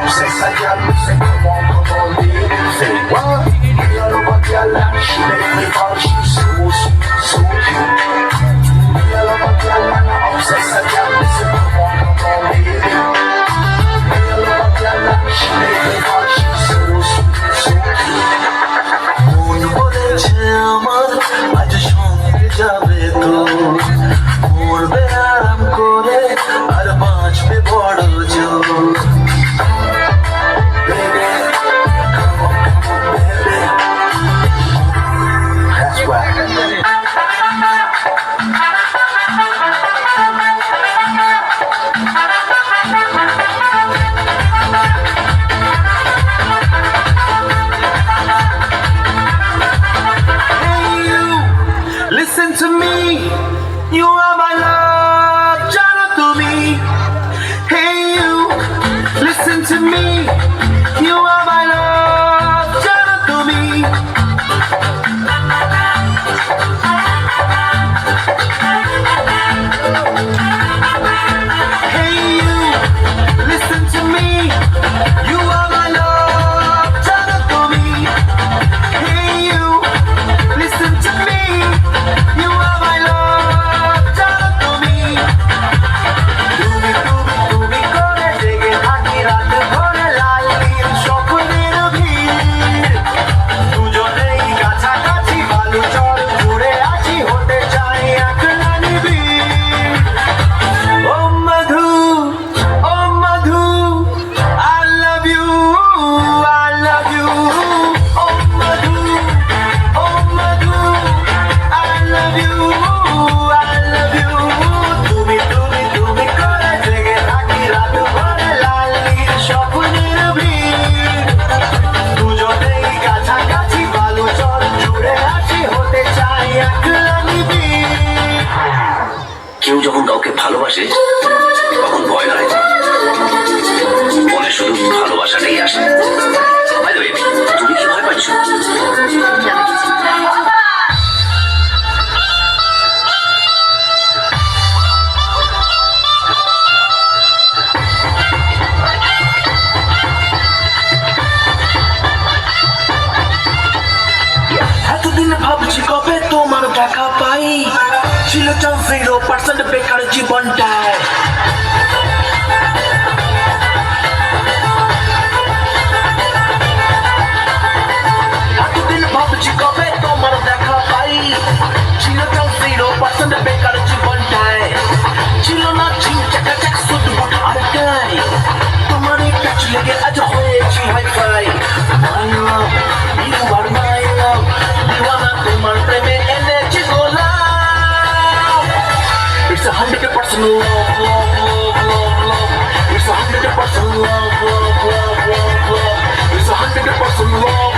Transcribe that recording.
Obsessed, I got me, say, come on, come on, baby, say, wow. যখন কাউকে ভালোবাসে তখন ভয় নয় মনে শুধু ভালোবাসাটাই আসে। তুমি কি ভয় পাচ্ছ? ছিল জিরো পার্সেন্ট বেকার জীবনটায় এতদিন ভাবছি কবে তোমার দেখা পাই। ছিল জিরো পার্সেন্ট বেকার love, love, love, love, love. It's a hundred percent love, love, love, love, love. It's a hundred percent love.